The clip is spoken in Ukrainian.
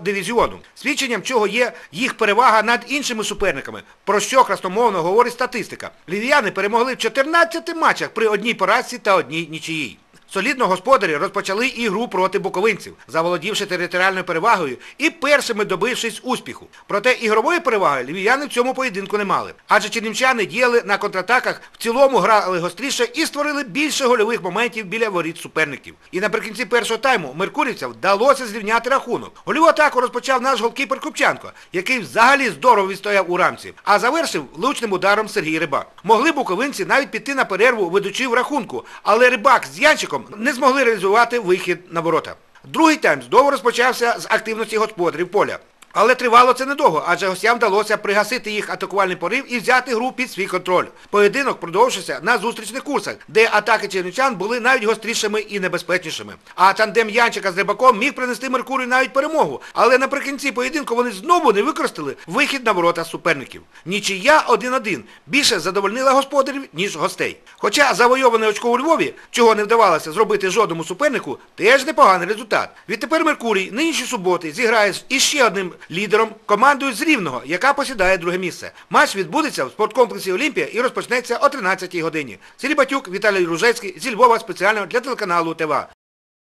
дивізіону, свідченням чого є їх перевага над іншими суперниками, про що красномовно говорить статистика. Лівіяни перемогли в 14 матчах при одній поразці та одній нічиїй. Солідно господарі розпочали ігру проти буковинців, заволодівши територіальною перевагою і першими добившись успіху. Проте ігрової переваги львів'яни в цьому поєдинку не мали. Адже чернівчани діяли на контратаках, в цілому грали гостріше і створили більше гольових моментів біля воріт суперників. І наприкінці першого тайму меркурівцям вдалося зрівняти рахунок. Гольову атаку розпочав наш голкіпер Купчанко, який взагалі здорово відстояв у рамці, а завершив влучним ударом Сергій Рибак. Могли буковинці навіть піти на перерву, ведучи в рахунку, але Рибак з Янчиком не змогли реалізувати вихід на ворота. Другий тайм знову розпочався з активності господарів поля. Але тривало це недовго, адже гостям вдалося пригасити їх атакувальний порив і взяти гру під свій контроль. Поєдинок продовжився на зустрічних курсах, де атаки чернівчан були навіть гострішими і небезпечнішими. А тандем Янчика з Рибаком міг принести Меркурію навіть перемогу. Але наприкінці поєдинку вони знову не використали вихід на ворота суперників. Нічия 1-1 більше задовольнила господарів, ніж гостей. Хоча завойоване очко у Львові, чого не вдавалося зробити жодному супернику, теж непоганий результат. Відтепер Меркурій нинішні суботи зіграє з іще одним лідером командою з Рівного, яка посідає друге місце. Матч відбудеться в спорткомплексі Олімпія і розпочнеться о 13-й годині. Сергій Батюк, Віталій Ружецький зі Львова спеціально для телеканалу ТВА.